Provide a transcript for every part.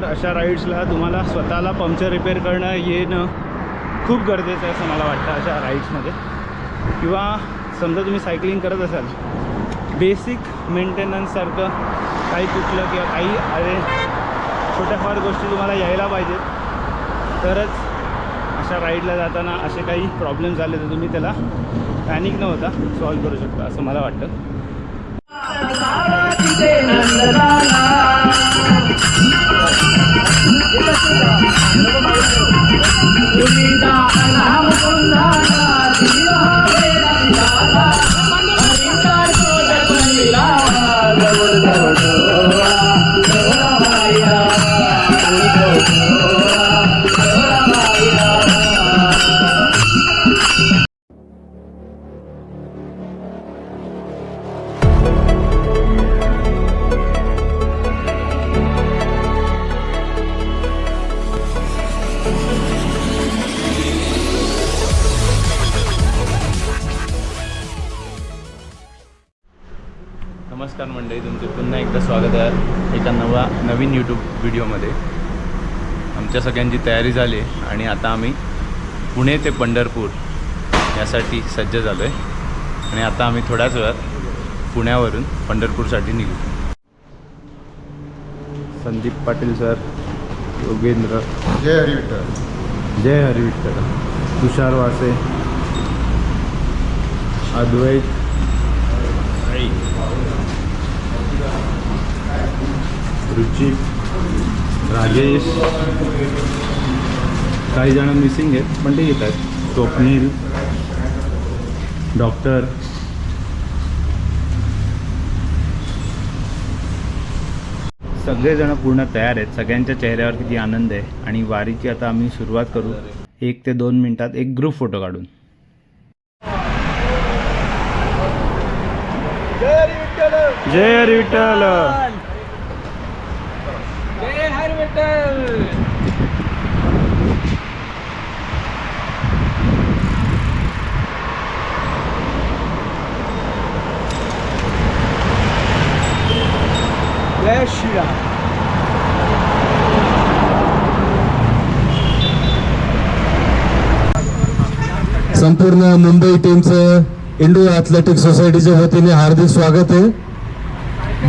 तर अशा राईड्सला तुम्हाला स्वतःला पंक्चर रिपेअर करणं येणं खूप गरजेचं आहे असं मला वाटतं अशा राईड्समध्ये किंवा समजा तुम्ही सायकलिंग करत असाल बेसिक मेंटेनन्ससारखं काही तुटलं किंवा काही अरे छोट्याफार गोष्टी तुम्हाला यायला पाहिजेत. तरच अशा राईडला जाताना असे काही प्रॉब्लेम झाले तर तुम्ही त्याला पॅनिक न होता सॉल्व करू शकता असं मला वाटतं. నమస్తే నందనా నామ కొందా एका नवा नवीन यूट्यूब व्हिडिओमध्ये आमच्या सगळ्यांची तयारी झाली आहे आणि आता आम्ही पुणे ते पंढरपूर यासाठी सज्ज झालो आहे आणि आता आम्ही थोड्याच वेळात पुण्यावरून पंढरपूरसाठी निघू. संदीप पाटील सर योगेंद्र. जय हरी विठ्ठल. जय हरी विठ्ठल. तुषार वासे. अद्वैत. रुचिक राजेश काही जण मिसिंग आहेत पण ते येत आहेत स्वप्नील डॉक्टर सगळेजण पूर्ण तयार आहेत. सगळ्यांच्या चेहऱ्यावर किती आनंद आहे आणि वारीची आता आम्ही सुरुवात करू. एक ते दोन मिनिटात एक ग्रुप फोटो काढून. जय हरी विठ्ठल! जय जय श्रीराम संपूर्ण मुंबई टीमचं इंडो ॲथलेटिक सोसायटीच्या वतीने हार्दिक स्वागत आहे.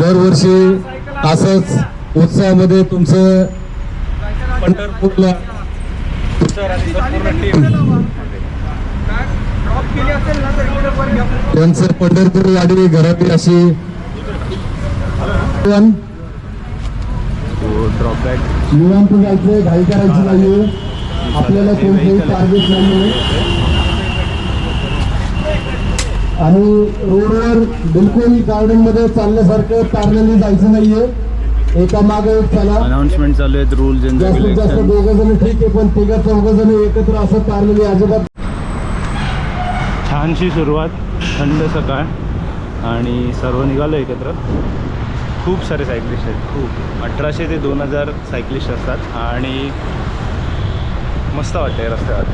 दरवर्षी असंच उत्साहामध्ये तुमचं पंढरपूरला त्यांचं पंढरपूर वाडी घरातील अशी निवांत जायचं घाई करायची नाहीये. आपल्याला कोणतेही टार्गेट नाहीये. आणि रोडवर बिलकुल गार्डनमध्ये चालण्यासारखं पॅरलली जायचं नाहीये. एका मागे एक चला आहेत रूल्स अँड जास्तीत जास्त रेग्युलेशन दोघं जण ठीक आहे पण तिघ चौघ जण एकत्र असं पॅरलली अजिबात छानशी सुरुवात थंड सकाळ आणि सर्व निघालो एकत्र. खूप सारे सायकलिस्ट आहेत खूप. अठराशे ते दोन हजार सायकलिस्ट असतात आणि मस्त वाटते रस्त्यावर.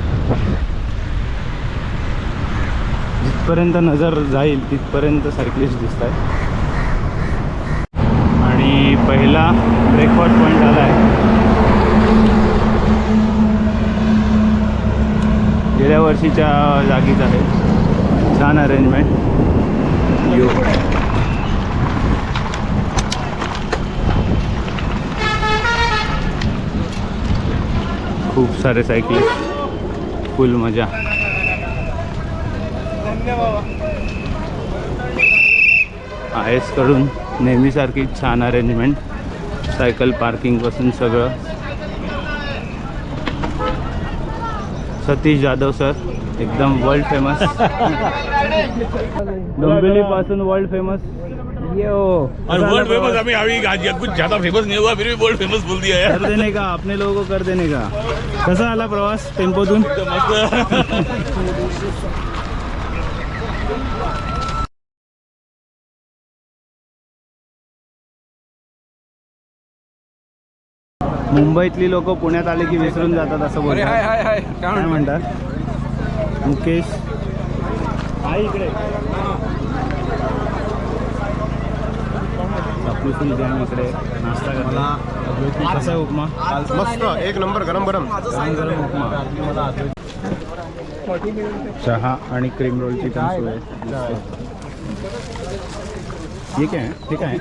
जिथपर्यंत नजर जाईल तिथपर्यंत सायकलिस्ट दिसत आहेत पहिला ब्रेकफास्ट पॉईंट आला आहे. गेल्या वर्षीच्या जागीच आहे. छान अरेंजमेंट यो. खूप सारे सायकलिस्ट फुल मजा. आय एसकडून नेहमीसारखी छान अरेंजमेंट सायकल पार्किंगपासून सगळं. सतीश जाधव सर एकदम वर्ल्ड फेमस डोंबिवली पासून वर्ल्ड फेमस यो और वर्ल्ड फेमस अभी अभी आज कुछ ज्यादा फेमस नहीं हुआ फिर भी वर्ल्ड फेमस बोल दिया यार कर देने का? अपने लोगों को कर देने का? कसा आला प्रवास टेम्पोतून? मस्त. मुंबईतली लोक पुण्यात आले की विसरून जातात असं बोलतात हाय काय काय म्हणता? म्हणतात? मुकेश. इकडे. इकडे. नाश्ता करला कसा आहे उपमा? मस्त. एक नंबर गरम गरम. गरम गरम उपमा. चहा आणि क्रीम रोलची पण सोय. आहे. ठीक आहे. ठीक आहे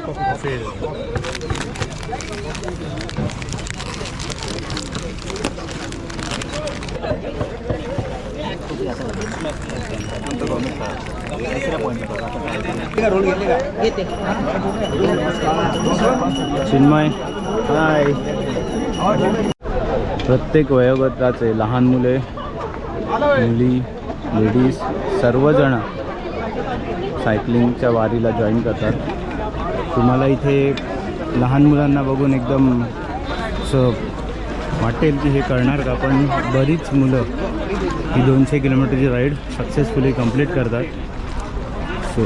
चिन्मय. हाय प्रत्येक वयोगटाचे लहान मुले मुली लेडीज सर्वजण सायकलिंगच्या वारीला जॉईन करतात. तुम्हाला इथे लहान मुलांना बघून एकदम असं वाटेल की हे करणार का पण बरीच मुलं ही दोनशे किलोमीटरची राईड सक्सेसफुली कंप्लीट करतात. सो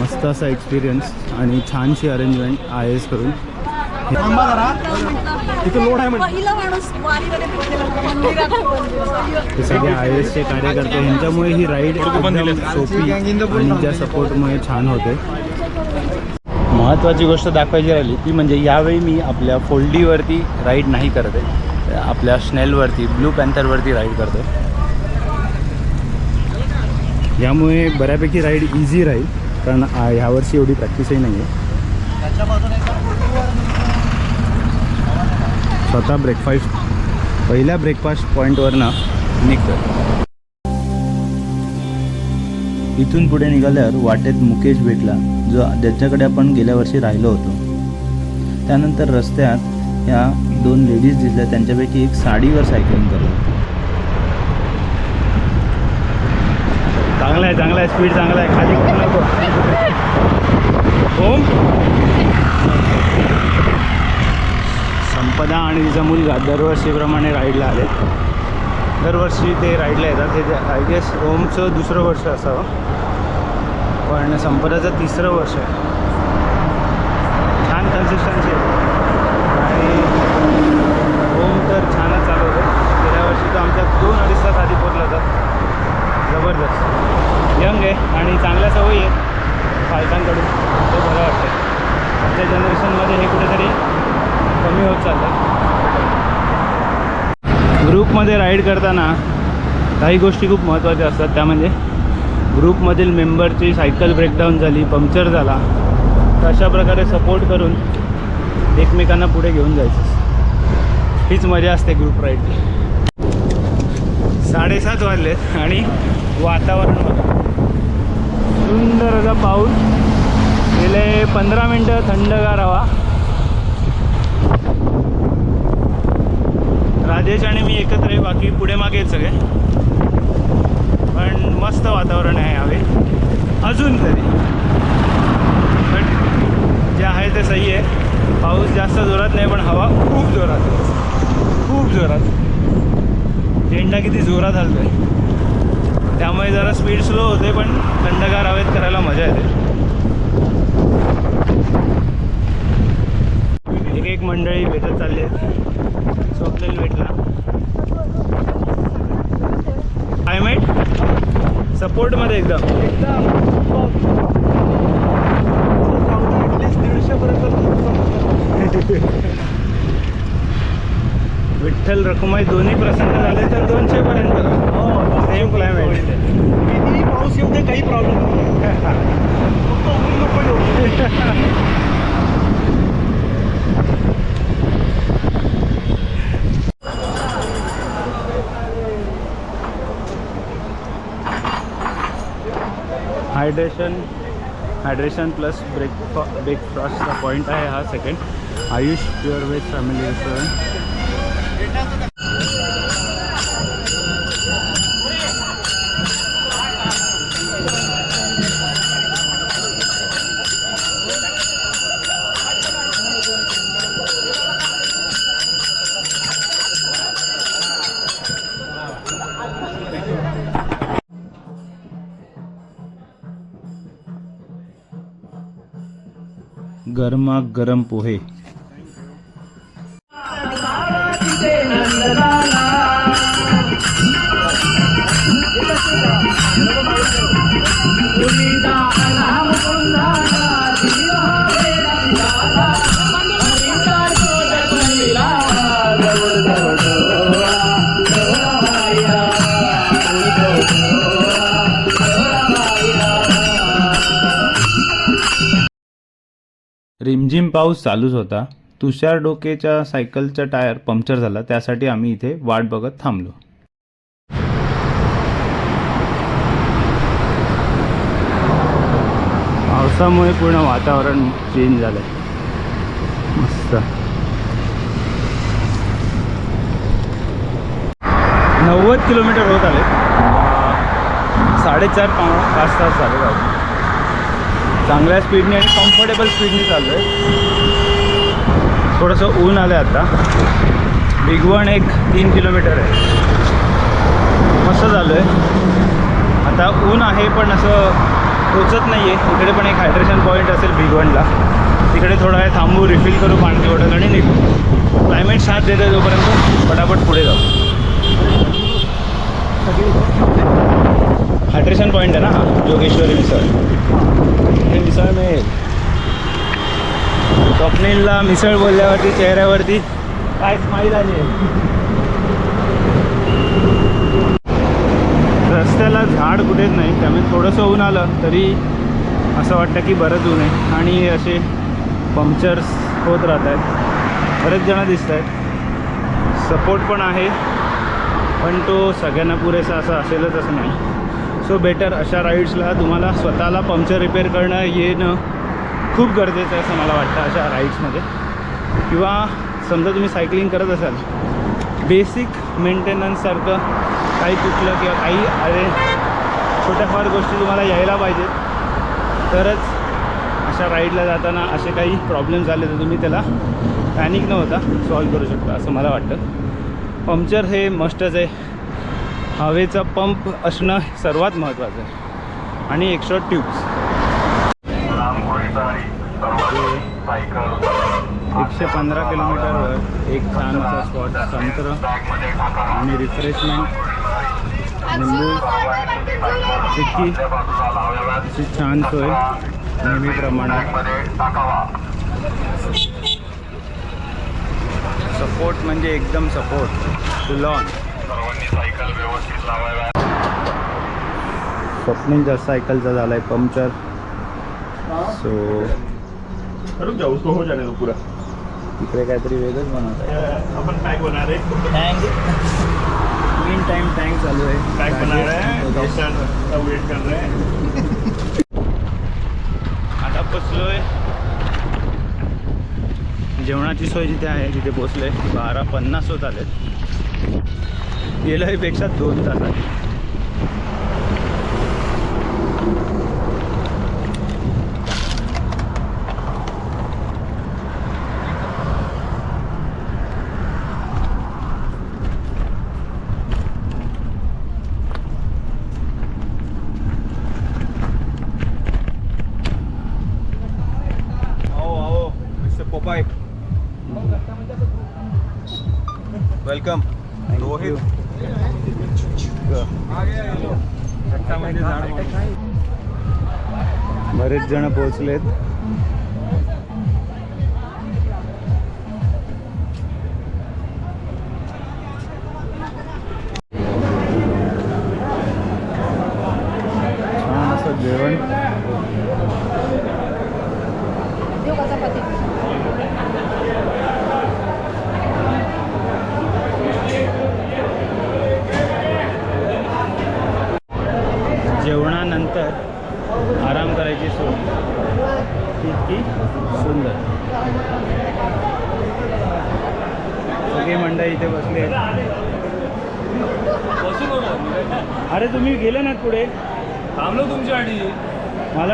मस्त असा एक्सपिरियन्स आणि छानशी अरेंजमेंट आय एस करून हे सगळे आय एसचे कार्यकर्ते यांच्यामुळे ही राईड एकदम सोपी आणि त्या सपोर्टमुळे छान होते. महत्त्वाची गोष्ट दाखवायची राहिली ती म्हणजे यावेळी मी आपल्या फोल्डीवरती राईड नाही करत आहे. आपल्या स्नेलवरती ब्लू पॅन्थरवरती राईड करतो यामुळे बऱ्यापैकी राईड इझी राहील कारण ह्यावर्षी एवढी प्रॅक्टिसही नाही आहे स्वतः ब्रेकफास्ट पहिल्या ब्रेकफास्ट पॉईंटवरनं निघतो इथून पुढे निघाल्यावर वाटेत मुकेश भेटला. जो ज्याच्याकडे आपण गेल्या वर्षी राहिलो होतो. त्यानंतर रस्त्यात ह्या दोन लेडीज दिसल्या त्यांच्यापैकी एक साडीवर सायकलिंग करत होती. चांगला आहे चांगला आहे स्पीड चांगला आहे. खाली करू नको. ओम. संपदा आणि तिचा मुलगा दरवर्षीप्रमाणे राईडला आले दरवर्षी ते राईडला येतात. हे आय गेस ओमचं दुसरं वर्ष असावं. पण संपदाचं तिसरं वर्ष आहे. छान कन्सिस्टन्सी आहे. आणि होम तर छानच चालू होतं गेल्या वर्षी तर आमच्या दोन अडीच तास आधी पोचला होता. जबरदस्त. यंग आहे आणि चांगल्या सवयी आहेत. पालकांकडून. ते बरं वाटतं आमच्या जनरेशनमध्ये हे कुठेतरी कमी होत चाललं ग्रुपमध्ये राईड करताना काही गोष्टी खूप महत्त्वाच्या असतात. त्या म्हणजे ग्रुपमधील मेंबरची सायकल ब्रेकडाऊन झाली पंक्चर झाला. तर अशा प्रकारे सपोर्ट करून एकमेकांना पुढे घेऊन जायचं. हीच मजा असते ग्रुप राईडची. साडेसात वाजले आणि वातावरण बघा. सुंदर असा पाऊस. गेले पंधरा मिनटं थंडगार हवा. राजेश आणि मी एकत्र आहे बाकी पुढे मागे सगळे. पण मस्त वातावरण आहे हवे अजून तरी. पण जे आहे ते सही आहे. पाऊस जास्त जोरात नाही पण हवा खूप जोरात खूप जोरात. झेंडा किती जोरात हलतोय. त्यामुळे जरा स्पीड स्लो होते पण थंडगार हवेत करायला मजा येते. एक एक मंडळी भेटत चालली आहेत स्वप्नेल भेटला. सपोर्टमध्ये एकदम. विठ्ठल रखुमाई दोन्ही प्रसंग झाले तर दोनशे पर्यंत. सेम क्लायमेट पाऊस येऊ दे काही प्रॉब्लेम नाही. हायड्रेशन हायड्रेशन प्लस ब्रेकफा ब्रेकफास्टचा पॉईंट आहे हा second Ayush pure veg family restaurant गरमा गरम पोहे. रिमझिम पाऊस चालूच होता. तुषार डोकेच्या सायकलचा टायर पंक्चर झाला. त्यासाठी आम्ही इथे वाट बघत थांबलो. पावसामुळे पूर्ण वातावरण चेंज झालं मस्त. नव्वद किलोमीटर होत आले. साडेचार पाच तास झाले चांगल्या स्पीडने आणि कम्फर्टेबल स्पीडने चाललो आहे थोडंसं ऊन आलं आहे आता बिगवण एक तीन किलोमीटर आहे. मस्त झालं आहे आता ऊन आहे पण असं टोचत नाही आहे इकडे पण एक हायड्रेशन पॉईंट असेल बिगवणला तिकडे थोडा वेळ थांबू रिफिल करू पाणी बॉटल आणि निघू. क्लायमेट साथ देते जोपर्यंत. पटापट पुढे जाऊ. हायड्रेशन पॉईंट आहे ना? हा जोगेश्वरी मिसळ. हे मिसळ मिळेल स्वप्नीलला मिसळ बोलल्यावरती चेहऱ्यावरती काय स्माईल आली आहे? रस्त्याला झाड कुठेच नाही. त्यामुळे थोडंसं ऊन आलं तरी असं वाटतं की बरंच ऊन आहे. आणि असे पंक्चर्स होत राहत आहेत. बरेच जणं दिसत आहेत. सपोर्ट पण आहे. पण तो सगळ्यांना पुरेसा असा असेलच असं नाही. सो बेटर अशा राईड्सला तुम्हाला स्वतःला पंक्चर रिपेअर करणं येणं खूप गरजेचं आहे असं मला वाटतं अशा राईड्समध्ये किंवा समजा तुम्ही सायकलिंग करत असाल बेसिक मेंटेनन्ससारखं काही तुटलं किंवा काही अरे छोट्याफार गोष्टी तुम्हाला यायला पाहिजेत. तरच अशा राईडला जाताना असे काही प्रॉब्लेम झाले तर तुम्ही त्याला पॅनिक न होता सॉल्व करू शकता असं मला वाटतं. पंक्चर हे मस्टच आहे. हवेचा पंप असणं सर्वात महत्त्वाचं आहे. आणि एक्स्ट्रा ट्यूब्स एकशे पंधरा किलोमीटरवर एक छान असा स्पॉट संत्र आणि रिफ्रेशमेंट लिंबू चिक्की. अशी छान सोय नेहमीप्रमाणे. सपोर्ट म्हणजे एकदम सपोर्ट. टू ऑन स्वप्नीलच्या सायकलचा झाला आहे पंक्चर सो रुक जाओ उसको हो जाने दो पूरा. इकडे काहीतरी वेगळंच बनवत आहे. अपन पैक बना रहे हैं टँक मेन टाइम टँक चालू आहे. पैक हैं का वेट कर रहे हैं आता पोचलोय जेवणाची सोय जिथे आहे तिथे पोचलोय बारा पन्नास होत आलेत. गेलं पेक्षा दोन तासात. जण पोहोचलेत.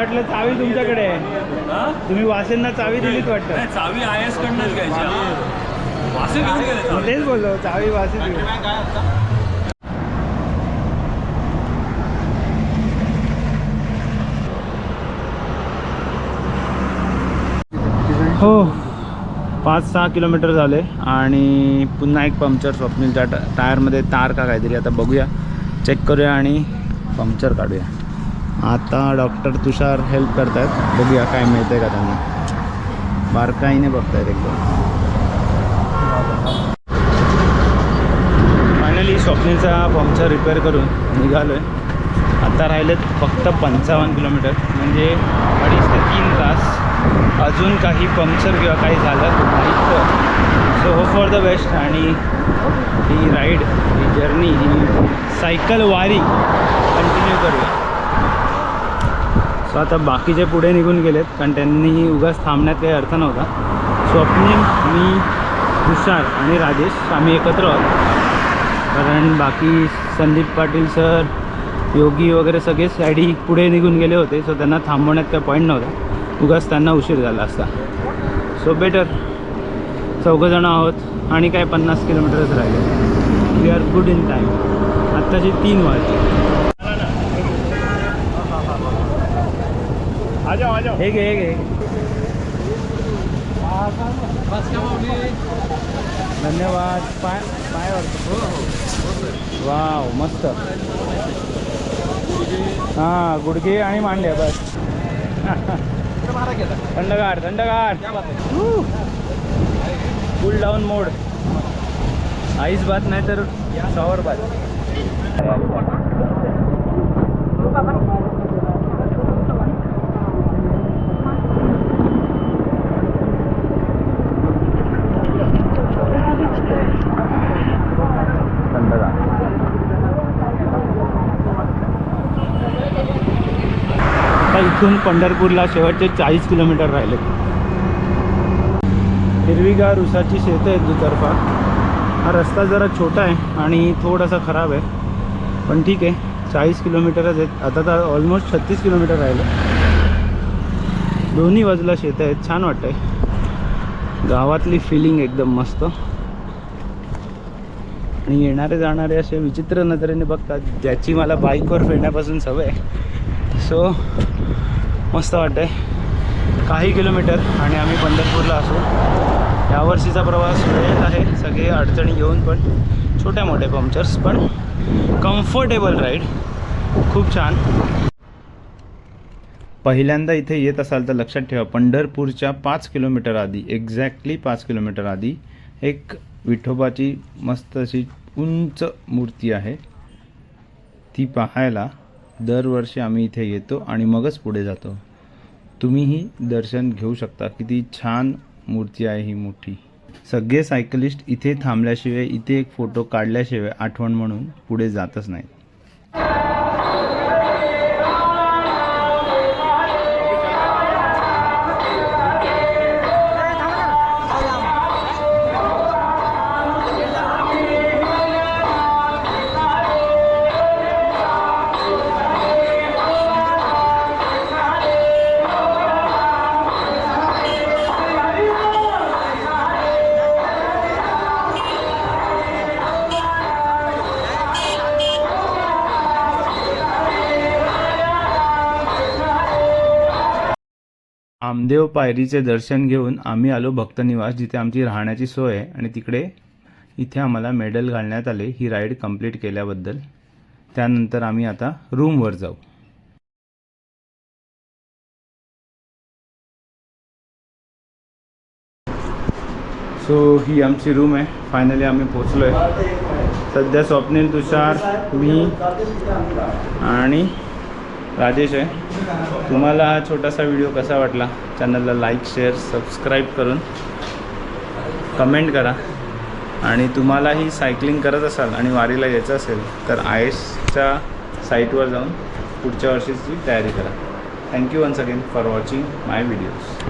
वाटलं चावी तुमच्याकडे. आहे तुम्ही वासेंना चावी दिलीच वाटतं. चावी आय एस कडनंच घ्यायची वासे घेऊन गेले मी तेच बोललो चावी वासे हो. पाच सहा किलोमीटर झाले आणि पुन्हा एक पंक्चर स्वप्नीलच्या टा टायरमध्ये तार का काहीतरी. आता बघूया. चेक करूया आणि पंक्चर काढूया. आता डॉक्टर तुषार हेल्प करत आहेत बघूया काय मिळतंय का त्यांना. बारकाईने बघतायत एकदम. फायनली स्वप्नीचा पंक्चर रिपेअर करून निघालो आहे आता राहिलेत फक्त पंचावन्न किलोमीटर म्हणजे अडीच ते तीन तास. अजून काही पंक्चर किंवा काही झालं नाही तर. So hope for the best आणि ही राईड ही जर्नी ही सायकल वारी कंटिन्यू करूया. सो आता बाकीचे पुढे निघून गेलेत कारण त्यांनी उगाच थांबण्यात काही अर्थ नव्हता. स्वप्नील मी तुषार आणि राजेश आम्ही एकत्र आहोत. कारण बाकी संदीप पाटील सर योगी वगैरे सगळे साईडी पुढे निघून गेले होते सो त्यांना थांबवण्यात काही पॉईंट नव्हता. उगाच त्यांना उशीर झाला असता. सो बेटर चौघंजणं आहोत आणि काय पन्नास किलोमीटरच राहिले. We are good in time आत्ताची तीन वाजले. आ जाओ आ जाओ हे घे हे घे. धन्यवाद. पाय पायावर. हो वाव मस्त. हां गुडघे आणि मांड्या बस. थंडगार थंडगार. कूल डाऊन मोड. आईस बात नाही तर शॉवर बात इथून पंढरपूरला शेवटचे चाळीस किलोमीटर राहिले. हिरवीगार उसाची शेतं आहेत दुतर्फा. हा रस्ता जरा छोटा आहे आणि थोडासा खराब आहे. पण ठीक आहे चाळीस किलोमीटरच आहेत. आता तर ऑलमोस्ट छत्तीस किलोमीटर राहिलं. दोन्ही बाजूला शेतं आहेत. छान वाटतंय. गावातली फिलिंग एकदम मस्त. आणि येणारे जाणारे असे विचित्र नजरेने बघतात ज्याची मला बाईकवर फिरण्यापासून सवय आहे. सो मस्त वाटतंय. काही किलोमीटर आणि आम्ही पंढरपूरला असू. यावर्षीचा प्रवास वेळेत आहे. सगळे अडचणी येऊन पण छोट्या मोठ्या पंक्चर्स पण कम्फर्टेबल राईड खूप छान. पहिल्यांदा इथे येत असाल तर लक्षात ठेवा पंढरपूरच्या पाच किलोमीटर आधी एक्झॅक्टली पाच किलोमीटर आधी एक विठोबाची मस्त अशी उंच मूर्ती आहे. ती पाहायला दरवर्षी आम्ही इथे येतो आणि मगच पुढे जातो. तुम्हीही दर्शन घेऊ शकता. किती छान मूर्ती आहे ही मोठी. सगळे सायकलिस्ट इथे थांबल्याशिवाय इथे एक फोटो काढल्याशिवाय आठवण म्हणून पुढे जातच नाहीत. आमदेव पायरीचे दर्शन घेऊन आम्ही आलो भक्तनिवास जिथे आमची राहण्याची सोय आहे. आणि तिकडे इथे आम्हाला मेडल घालण्यात आले. ही राईड कंप्लीट केल्याबद्दल. त्यानंतर आम्ही आता रूमवर जाऊ. सो ही आमची रूम आहे. फायनली आम्ही पोचलो आहे सध्या स्वप्नील तुषार मी आणि राजेश आहे. तुम्हाला हा छोटासा व्हिडिओ कसा वाटला? चॅनलला लाईक शेअर सबस्क्राईब करून कमेंट करा. आणि तुम्हालाही सायकलिंग करत असाल आणि वारीला यायचं असेल तर आय एसच्या साईटवर जाऊन पुढच्या वर्षीची तयारी करा. Thank you once again for watching my videos